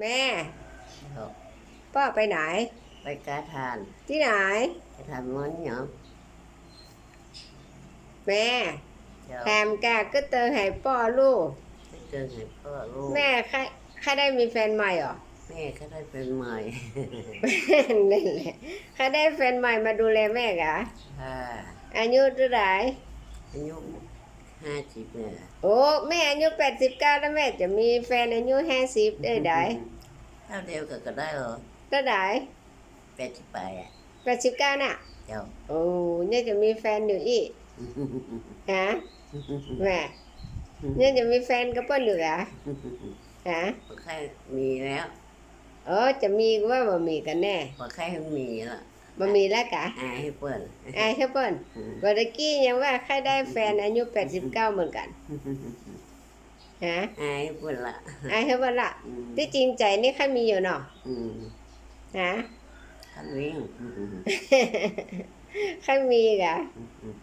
แม่เดี๋ยวพ่อไปไหน ไปกาทานที่ไหนไปทำมันหยองแม่เดี๋ยวแถมกาก็เตอให้พ่อลูกไปเจอให้พ่อลูกแม่ใครใครได้มีแฟนใหม่เหรอ แม่ก็ได้เป็นใหม่ นั่นแหละใครได้แฟนใหม่มาดูแลแม่กะค่ะอายุเท่าไหร่อายุ ห้าสิบเนี่ยโอ้แม่อายุแปดสิบเก้าแล้วแม่จะมีแฟนอายุห้าสิบได้ไดเท่าเดียวก็ก็ได้เหรอเท่าไหร่แปดสิบแปดอะแปดสิบเก้าน่ะ เจ้า โอ้เนี่ยจะมีแฟนอยู่อีกฮะแม่เนี่ยจะมีแฟนกับเปิ้ลอยู่เหรอฮะพอใครมีแล้ว เออจะมีก็ว่าบ่มีกันแน่พอใครมีละ บ่มีแล้วกะอายให้เปิ้นไอ้แค่เปิ้ลบอดกี้ยังว่าใครได้แฟนอายุ89เหมือนกันฮะอายให้เปิ้นละไอ้แค่เปิ้ลละอืมที่จริงใจนี่ใครมีอยู่เนาะอืมฮะท่านวิ่ง ใครมีกะอืม